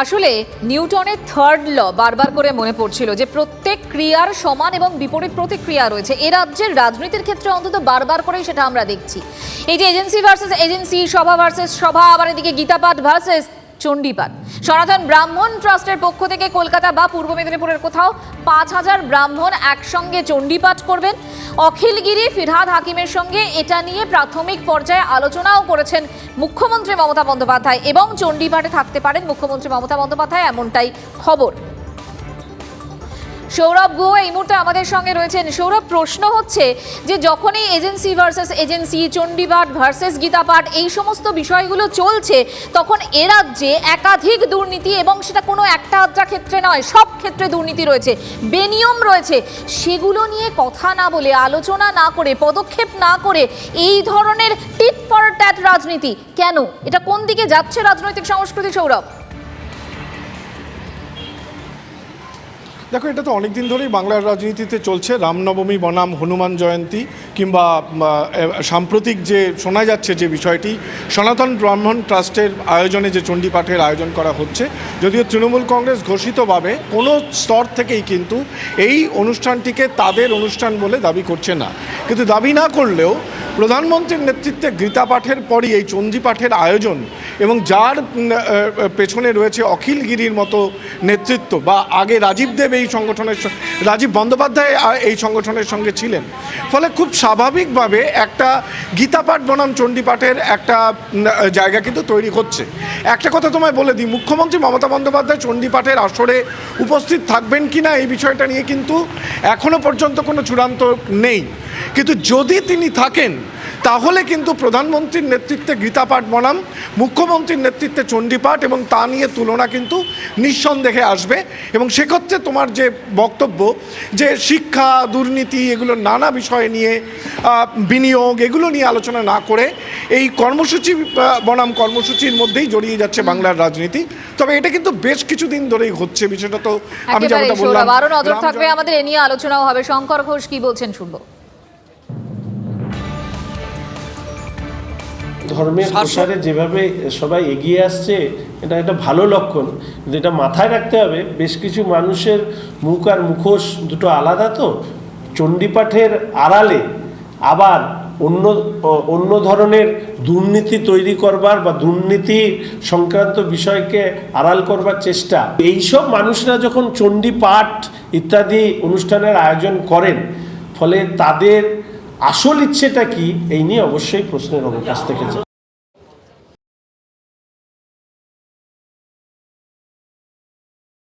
আসলে নিউটনের থার্ড ল বারবার করে মনে পড়ছিল যে প্রত্যেক ক্রিয়ার সমান এবং বিপরীত প্রতিক্রিয়া রয়েছে। এ রাজ্যের রাজনীতির ক্ষেত্রে অন্তত বারবার করেই সেটা আমরা দেখছি। এই যে এজেন্সি ভার্সেস এজেন্সি সভা ভার্সেস সভা, আবার এদিকে গীতাপাঠ ভার্সেস চণ্ডীপাঠ সনাতন ব্রাহ্মণ ট্রাস্টের পক্ষ থেকে কলকাতা বা পূর্ব মেদিনীপুরের কোথাও পাঁচ হাজার ব্রাহ্মণ একসঙ্গে চণ্ডীপাঠ করবেন। অখিলগিরি ফিরহাদ হাকিমের সঙ্গে এটা নিয়ে প্রাথমিক পর্যায়ে আলোচনাও করেছেন মুখ্যমন্ত্রী মমতা বন্দ্যোপাধ্যায় এবং চণ্ডীপাঠে থাকতে পারেন মুখ্যমন্ত্রী মমতা বন্দ্যোপাধ্যায় এমনটাই খবর। সৌরভ গুহ এই মুহূর্তে আমাদের সঙ্গে রয়েছেন। সৌরভ, প্রশ্ন হচ্ছে যে যখনই এজেন্সি ভার্সেস এজেন্সি চণ্ডীপাঠ ভার্সেস গীতাপাঠ এই সমস্ত বিষয়গুলো চলছে, তখন এ রাজ্যে একাধিক দুর্নীতি এবং সেটা কোনো একটা আধটা ক্ষেত্রে নয়, সব ক্ষেত্রে দুর্নীতি রয়েছে, বেনিয়ম রয়েছে। সেগুলো নিয়ে কথা না বলে, আলোচনা না করে, পদক্ষেপ না করে এই ধরনের টিট ফর ট্যাট রাজনীতি কেন? এটা কোন দিকে যাচ্ছে রাজনৈতিক সংস্কৃতি, সৌরভ? দেখো, এটা তো অনেকদিন ধরেই বাংলার রাজনীতিতে চলছে। রামনবমী, বনাম, হনুমান জয়ন্তী, কিংবা সাম্প্রতিক যে শোনা যাচ্ছে যে বিষয়টি, সনাতন ব্রাহ্মণ ট্রাস্টের আয়োজনে যে চণ্ডীপাঠের আয়োজন করা হচ্ছে, যদিও তৃণমূল কংগ্রেস ঘোষিতভাবে কোনো স্তর থেকেই কিন্তু এই অনুষ্ঠানটিকে তাদের অনুষ্ঠান বলে দাবি করছে না। কিন্তু দাবি না করলেও প্রধানমন্ত্রীর নেতৃত্বে গীতা পাঠের পরই এই চণ্ডী পাঠের আয়োজন এবং যার পেছনে রয়েছে অখিল গিরির মতো নেতৃত্ব বা আগে রাজীব দেব এই সংগঠনের রাজীব বন্দ্যোপাধ্যায় এই সংগঠনের সঙ্গে ছিলেন। ফলে খুব স্বাভাবিকভাবে একটা গীতাপাঠ বনাম চণ্ডীপাঠের একটা জায়গা কিন্তু তৈরি হচ্ছে। একটা কথা তোমায় বলে দিই, মুখ্যমন্ত্রী মমতা বন্দ্যোপাধ্যায় চণ্ডীপাঠের আসরে উপস্থিত থাকবেন কি না এই বিষয়টা নিয়ে কিন্তু এখনও পর্যন্ত কোনো চূড়ান্ত নেই। কিন্তু যদি তিনি থাকেন তাহলে কিন্তু প্রধানমন্ত্রীর নেতৃত্বে গীতাপাঠ বনাম মুখ্যমন্ত্রীর নেতৃত্বে চণ্ডীপাঠ এবং তা নিয়ে তুলনা কিন্তু নিঃসন্দেহে আসবে। এবং সেক্ষেত্রে তোমার যে বক্তব্য যে শিক্ষা দুর্নীতি এগুলো নানা বিষয় নিয়ে বিনিয়োগ এগুলো নিয়ে আলোচনা না করে এই কর্মসূচি বনাম কর্মসূচির মধ্যেই জড়িয়ে যাচ্ছে বাংলার রাজনীতি। তবে এটা কিন্তু বেশ কিছুদিন ধরেই হচ্ছে বিষয়টা তো আমি যেমনটা বললাম নজর থাকবে আমাদের এ নিয়ে আলোচনাও হবে। শঙ্কর ঘোষ কি বলছেন শুনব। ধর্মের প্রসারে যেভাবে সবাই এগিয়ে আসছে এটা একটা ভালো লক্ষণ। কিন্তু এটা মাথায় রাখতে হবে বেশ কিছু মানুষের মুখ আর মুখোশ দুটো আলাদা তো। চণ্ডীপাঠের আড়ালে আবার অন্য অন্য ধরনের দুর্নীতি তৈরি করবার বা দুর্নীতি সংক্রান্ত বিষয়কে আড়াল করবার চেষ্টা। এইসব মানুষরা যখন চণ্ডীপাঠ ইত্যাদি অনুষ্ঠানের আয়োজন করেন ফলে তাদের আসল ইচ্ছেটা কি? এই নিয়ে অবশ্যই প্রশ্নের অবকাশ থেকে যায়